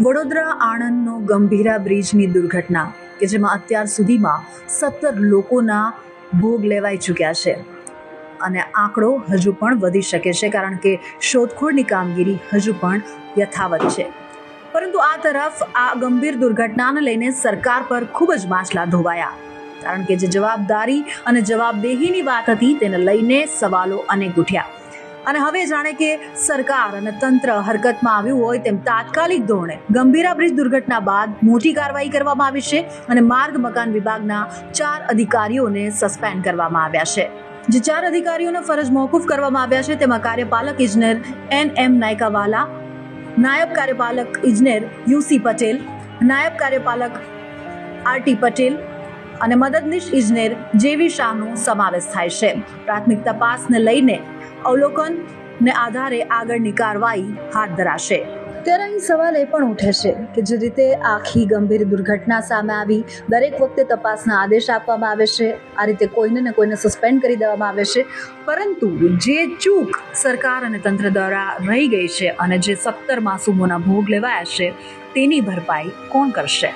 વડોદરા આણંદનો ગંભીરા બ્રિજની દુર્ઘટના કે જેમાં અત્યાર સુધીમાં સત્તર લોકોના ભોગ લેવાઈ ચૂક્યા છે. અને આંકડો હજુ પણ વધી શકે છે કારણ કે શોધખોળની કામગીરી હજુ પણ યથાવત છે. પરંતુ આ તરફ આ ગંભીર દુર્ઘટનાને લઈને સરકાર પર ખૂબ જ માછલા ધોવાયા. કારણ કે જે જવાબદારી અને જવાબદેહીની વાત હતી તેને લઈને સવાલો અનેક ઉઠ્યા. અને હવે જાણે કે સરકાર અને તંત્ર હરકતમાં આવ્યું હોય તેમ તાત્કાલિક ધોરણે ગંભીરા બ્રિજ દુર્ઘટના બાદ મોટી કાર્યવાહી કરવામાં આવી છે અને માર્ગ મકાન વિભાગના ચાર અધિકારીઓને સસ્પેન્ડ કરવામાં આવ્યા છે. જે ચાર અધિકારીઓને ફરજ મોકૂફ કરવામાં આવ્યા છે તેમાં કાર્યપાલક ઇજનેર એન એમ નાયકાવાલા, નાયબ કાર્યપાલક ઇજનેર યુસી પટેલ, નાયબ કાર્યપાલક આરટી પટેલ અને મદદનીશ ઇજનેર જેવી શાહનો સમાવેશ થાય છે. પ્રાથમિક તપાસને લઈને અવલોકન ને આધારે આગળની કાર્યવાહી હાથ ધરાશે. ત્યારે અહીં સવાલ એ પણ ઉઠે છે કે જે રીતે આખી ગંભીર દુર્ઘટના સામે આવી દરેક વખતે તપાસના આદેશ આપવામાં આવે છે, આ રીતે કોઈને ને કોઈને સસ્પેન્ડ કરી દેવામાં આવે છે. પરંતુ જે ચૂક સરકાર અને તંત્ર દ્વારા રહી ગઈ છે અને જે સત્તર માસૂમોના ભોગ લેવાયા છે, તેની ભરપાઈ કોણ કરશે?